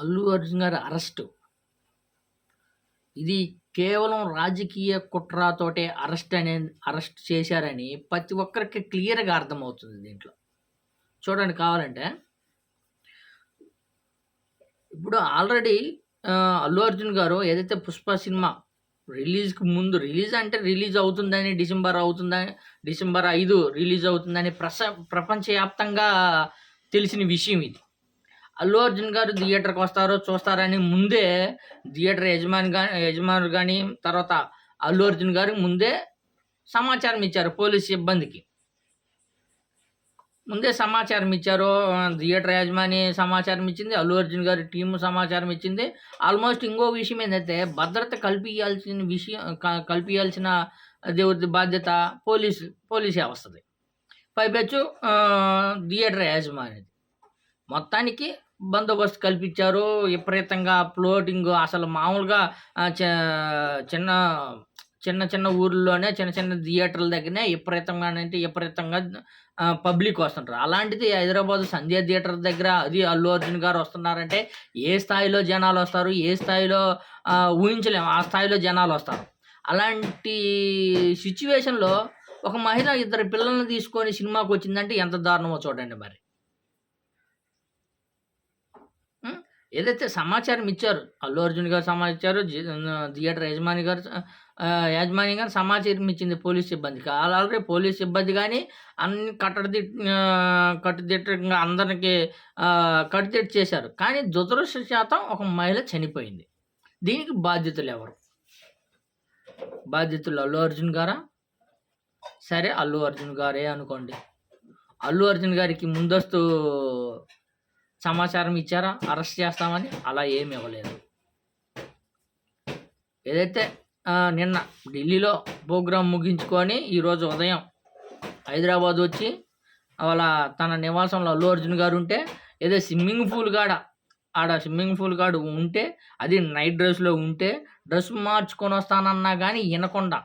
అల్లు అర్జున్ గారి అరెస్టు. ఇది కేవలం రాజకీయ కుట్రతోటే అరెస్ట్ అనే అరెస్ట్ చేశారని ప్రతి ఒక్కరికి క్లియర్గా అర్థమవుతుంది దీంట్లో. చూడండి కావాలంటే. ఇప్పుడు ఆల్రెడీ అల్లు అర్జున్ గారు ఏదైతే పుష్ప సినిమా రిలీజ్కి ముందు రిలీజ్ అంటే రిలీజ్ అవుతుందని డిసెంబర్ అవుతుందని డిసెంబర్ ఐదు రిలీజ్ అవుతుందని ప్రస ప్రపంచవ్యాప్తంగా తెలిసిన విషయం ఇది. అల్లు అర్జున్ గారు థియేటర్కి వస్తారో చూస్తారని ముందే థియేటర్ యజమాని కానీ యజమానులు కానీ తర్వాత అల్లు అర్జున్ గారు ముందే సమాచారం ఇచ్చారు పోలీస్ సిబ్బందికి. ముందే సమాచారం ఇచ్చారు థియేటర్ యజమాని సమాచారం ఇచ్చింది అల్లు అర్జున్ గారి టీం సమాచారం ఇచ్చింది. ఆల్మోస్ట్ ఇంకో విషయం ఏంటంటే భద్రత కల్పించాల్సిన విషయం క- కల్పించాల్సిన దేవుడి బాధ్యత? పోలీసు పోలీసే వస్తుంది పైపెచ్చు థియేటర్ యాజమానిది. మొత్తానికి బందోబస్తు కల్పించారు విపరీతంగా ఫ్లోటింగ్ అసలు మామూలుగా చ- చిన్న చిన్న చిన్న ఊర్లోనే చిన్న చిన్న థియేటర్ల దగ్గరనే విపరీతంగా అంటే విపరీతంగా పబ్లిక్ వస్తుంటారు. అలాంటిది హైదరాబాద్ సంధ్య థియేటర్ దగ్గర అది అల్లు అర్జున్ గారు వస్తున్నారంటే ఏ స్థాయిలో జనాలు వస్తారు? ఏ స్థాయిలో ఊహించలేము. ఆ స్థాయిలో జనాలు వస్తారు. అలాంటి సిచ్యువేషన్లో ఒక మహిళ ఇద్దరు పిల్లల్ని తీసుకొని సినిమాకి వచ్చిందంటే ఎంత దారుణమో చూడండి మరి. ఏదైతే సమాచారం ఇచ్చారు అల్లు అర్జున్ గారు సమాచారం ఇచ్చారు థియేటర్ యజమాని గారు యజమాని గారు సమాచారం ఇచ్చింది పోలీస్ సిబ్బందికి అలాగే పోలీస్ సిబ్బంది కానీ అన్ని కట్టడి కట్టుదిట్టంగా అందరికి కట్టుదిట్టు చేశారు. కానీ దురదృష్ట శాతం ఒక మహిళ చనిపోయింది. దీనికి బాధ్యతలు ఎవరు? బాధ్యతలు అల్లు అర్జున్ గారా? సరే అల్లు అర్జున్ గారే అనుకోండి. అల్లు అర్జున్ గారికి ముందస్తు సమాచారం ఇచ్చారా? అరెస్ట్ చేస్తామని? అలా ఏమి ఇవ్వలేదు. ఏదైతే నిన్న ఢిల్లీలో ప్రోగ్రాం ముగించుకొని ఈరోజు ఉదయం హైదరాబాద్ వచ్చి వాళ్ళ తన నివాసంలో అల్లు అర్జున్ గారు ఉంటే ఏదో స్విమ్మింగ్ పూల్ కాడ ఆడ స్విమ్మింగ్ పూల్ కాడ ఉంటే అది నైట్ డ్రెస్లో ఉంటే డ్రెస్ మార్చుకొని వస్తానన్నా కానీ వినకుండా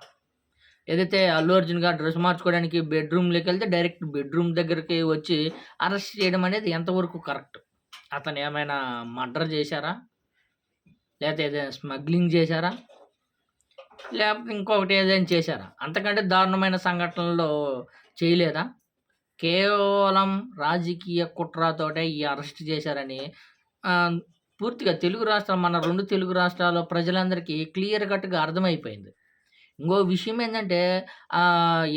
ఏదైతే అల్లు అర్జున్ గారు డ్రెస్ మార్చుకోవడానికి బెడ్రూమ్లోకి వెళ్తే డైరెక్ట్ బెడ్రూమ్ దగ్గరికి వచ్చి అరెస్ట్ చేయడం అనేది ఎంతవరకు కరెక్ట్ అతను ఏమైనా మర్డర్ చేశారా? లేకపోతే ఏదైనా స్మగ్లింగ్ చేశారా? లేకపోతే ఇంకొకటి ఏదైనా చేశారా? అంతకంటే దారుణమైన సంఘటనలు చేయలేదా? కేవలం రాజకీయ కుట్రతోటే ఈ అరెస్ట్ చేశారని పూర్తిగా తెలుగు రాష్ట్రాలు మన రెండు తెలుగు రాష్ట్రాల్లో ప్రజలందరికీ క్లియర్ కట్గా అర్థమైపోయింది. ఇంకో విషయం ఏంటంటే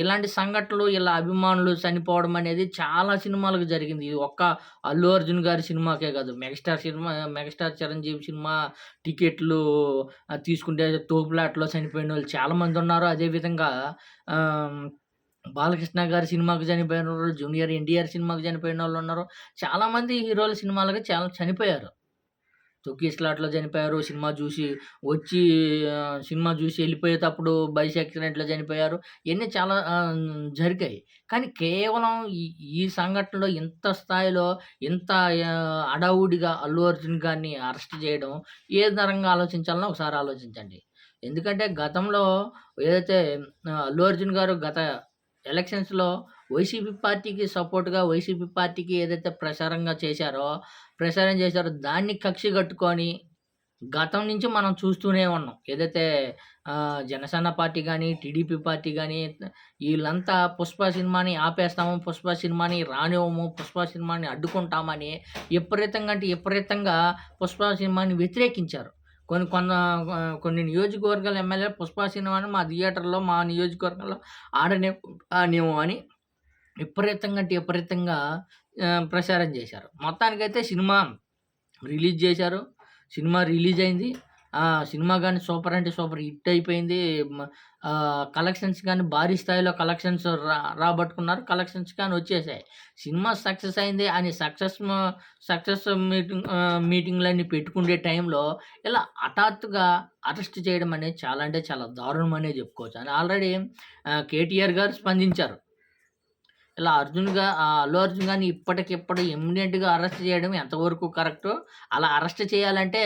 ఇలాంటి సంఘటనలు ఇలా అభిమానులు చనిపోవడం అనేది చాలా సినిమాలకు జరిగింది. ఇది ఒక్క అల్లు అర్జున్ గారి సినిమాకే కాదు. Megastar cinema megastar Chiranjeevi cinema టికెట్లు తీసుకుంటే తోపులాట్లో చనిపోయిన వాళ్ళు చాలామంది ఉన్నారు. అదేవిధంగా బాలకృష్ణ గారి సినిమాకి చనిపోయిన వాళ్ళు జూనియర్ ఎన్టీఆర్ సినిమాకి చనిపోయిన వాళ్ళు ఉన్నారు. చాలామంది హీరోల సినిమాలకు చాలా చనిపోయారు. తొక్కిస్లాట్లో చనిపోయారు సినిమా చూసి వచ్చి సినిమా చూసి వెళ్ళిపోయేటప్పుడు బైస్ యాక్సిడెంట్లో చనిపోయారు. ఇవన్నీ చాలా జరిగాయి. కానీ కేవలం ఈ సంఘటనలో ఇంత స్థాయిలో ఇంత ఆ, అడావుడిగా అల్లు అర్జున్ గారిని అరెస్ట్ చేయడం ఏ తరంగా ఆలోచించాలనో ఒకసారి ఆలోచించండి. ఎందుకంటే గతంలో ఏదైతే అల్లు అర్జున్ గారు గత ఎలక్షన్స్లో వైసీపీ పార్టీకి సపోర్ట్గా వైసీపీ పార్టీకి ఏదైతే ప్రచారంగా చేశారో ప్రచారం చేశారో దాన్ని కక్షి కట్టుకొని గతం నుంచి మనం చూస్తూనే ఉన్నాం. ఏదైతే జనసేన పార్టీ కానీ టీడీపీ పార్టీ కానీ వీళ్ళంతా పుష్ప సినిమాని ఆపేస్తాము పుష్ప సినిమాని రానివ్వము పుష్ప సినిమాని అడ్డుకుంటామని విపరీతంగా అంటే విపరీతంగా పుష్ప సినిమాని వ్యతిరేకించారు. కొన్ని కొంత కొన్ని నియోజకవర్గాల ఎమ్మెల్యే పుష్ప సినిమాని మా థియేటర్లో మా నియోజకవర్గంలో ఆడనే ఆడనేమో అని విపరీతంగా అంటే విపరీతంగా ప్రచారం చేశారు. మొత్తానికైతే సినిమా రిలీజ్ చేశారు. సినిమా రిలీజ్ అయింది. ఆ సినిమా కానీ సూపర్ అంటే సూపర్ హిట్ అయిపోయింది. కలెక్షన్స్ కానీ భారీ స్థాయిలో కలెక్షన్స్ రా రాబట్టుకున్నారు. కలెక్షన్స్ కానీ వచ్చేసాయి. సినిమా సక్సెస్ అయింది అని సక్సెస్ సక్సెస్ మీటింగ్ మీటింగ్లన్నీ పెట్టుకునే టైంలో ఇలా హఠాత్తుగా అరెస్ట్ చేయడం అనేది చాలా అంటే చాలా దారుణం అనే చెప్పుకోవచ్చు. అని ఆల్రెడీ కేటీఆర్ గారు స్పందించారు. ఇలా అర్జున్గా అల్లు అర్జున్ గారిని ఇప్పటికిప్పుడు ఇమ్మీడియట్గా అరెస్ట్ చేయడం ఎంతవరకు కరెక్ట్ అలా అరెస్ట్ చేయాలంటే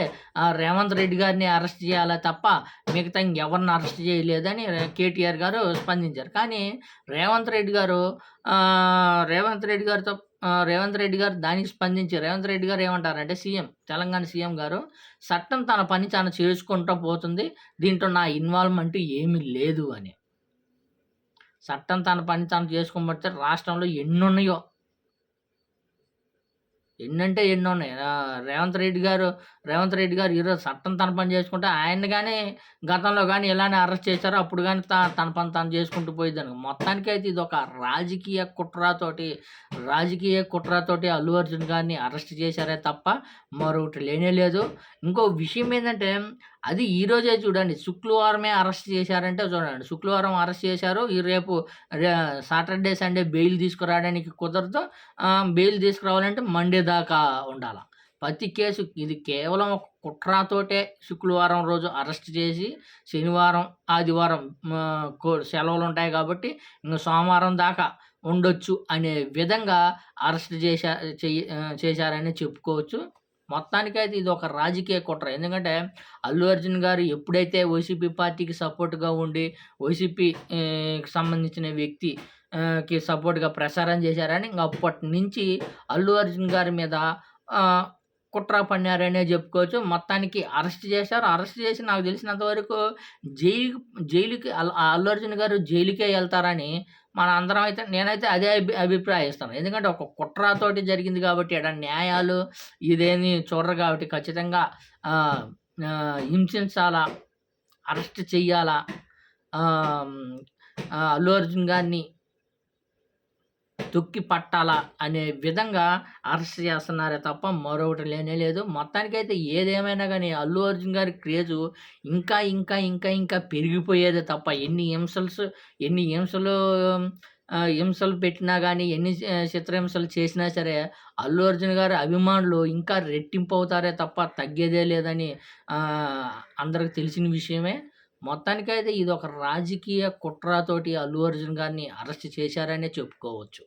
రేవంత్ రెడ్డి గారిని అరెస్ట్ చేయాలా తప్ప మిగతా ఎవరిని అరెస్ట్ చేయలేదని కేటీఆర్ గారు స్పందించారు కానీ రేవంత్ రెడ్డి గారు రేవంత్ రెడ్డి గారితో రేవంత్ రెడ్డి గారు దానికి స్పందించి రేవంత్ రెడ్డి గారు ఏమంటారంటే సీఎం తెలంగాణ సీఎం గారు చట్టం తన పని తాను చేసుకుంటూ పోతుంది. దీంట్లో నా ఇన్వాల్వ్‌మెంట్ ఏమీ లేదు అని. చట్టం తన పని తాను చేసుకోబట్టే రాష్ట్రంలో ఎన్నున్నాయో. ఎన్నంటే ఎన్నున్నాయి. ఉన్నాయి రేవంత్ రెడ్డి గారు రేవంత్ రెడ్డి గారు ఈరోజు చట్టం తన పని చేసుకుంటే ఆయన కానీ గతంలో కానీ ఇలానే అరెస్ట్ చేశారో అప్పుడు కానీ త తన పని తాను చేసుకుంటూ పోయిందని మొత్తానికి అయితే ఇది ఒక రాజకీయ కుట్రతోటి రాజకీయ కుట్రతోటి అల్లు అర్జున్ గారిని అరెస్ట్ చేశారే తప్ప మరొకటి లేనే లేదు. ఇంకో విషయం ఏంటంటే అది ఈరోజే చూడండి శుక్రవారమే అరెస్ట్ చేశారంటే చూడండి. శుక్రవారం అరెస్ట్ చేశారు. ఈ రేపు సాటర్‌డే, సండే బెయిల్ తీసుకురావడానికి కుదరదు. బెయిల్ తీసుకురావాలంటే మండే దాకా ఉండాలి ప్రతి కేసు ఇది కేవలం ఒక కుట్రాతోటే శుక్రవారం రోజు అరెస్ట్ చేసి శనివారం, ఆదివారం సెలవులు ఉంటాయి కాబట్టి ఇంకా సోమవారం దాకా ఉండొచ్చు అనే విధంగా అరెస్ట్ చేశా చేశారని చెప్పుకోవచ్చు. మొత్తానికైతే ఒక రాజకీయ కుట్ర. ఎందుకంటే అల్లు అర్జున్ గారు ఎప్పుడైతే వైసీపీ పార్టీకి సపోర్ట్‌గా ఉండి వైసీపీ సంబంధించిన వ్యక్తి కి సపోర్ట్‌గా ప్రసారం చేశారని ఇంక అప్పటినుంచి అల్లు అర్జున్ గారి మీద కుట్ర పన్నారనే చెప్పుకోవచ్చు. మొత్తానికి అరెస్ట్ చేశారు. అరెస్ట్ చేసి నాకు తెలిసినంత వరకు జైలు జైలుకి అల్లు అర్జున్ గారు జైలుకే వెళ్తారని మన అందరం అయితే నేనైతే అదే అభి అభిప్రాయిస్తాను. ఎందుకంటే ఒక కుట్రతోటి జరిగింది కాబట్టి ఈడ న్యాయాలు ఇదేమి చూడరు కాబట్టి ఖచ్చితంగా హింసించాలా, అరెస్ట్ చెయ్యాలా, అల్లు అర్జున్ గారిని తొక్కి పట్టాలా అనే విధంగా అరెస్ట్ చేస్తున్నారే తప్ప మరొకటి లేనే లేదు. మొత్తానికైతే ఏదేమైనా కానీ అల్లు అర్జున్ గారి క్రేజు ఇంకా, ఇంకా, ఇంకా, ఇంకా పెరిగిపోయేదే తప్ప ఎన్ని హింసల్స్ ఎన్ని హింసలు హింసలు పెట్టినా కానీ ఎన్ని చిత్రహింసలు చేసినా సరే అల్లు అర్జున్ గారి అభిమానులు ఇంకా రెట్టింపు అవుతారే తప్ప తగ్గేదే లేదని అందరికి తెలిసిన విషయమే. మొత్తానికైతే ఇది ఒక రాజకీయ కుట్రతోటి అల్లు అర్జున్ గారిని అరెస్ట్ చేశారనే చెప్పుకోవచ్చు.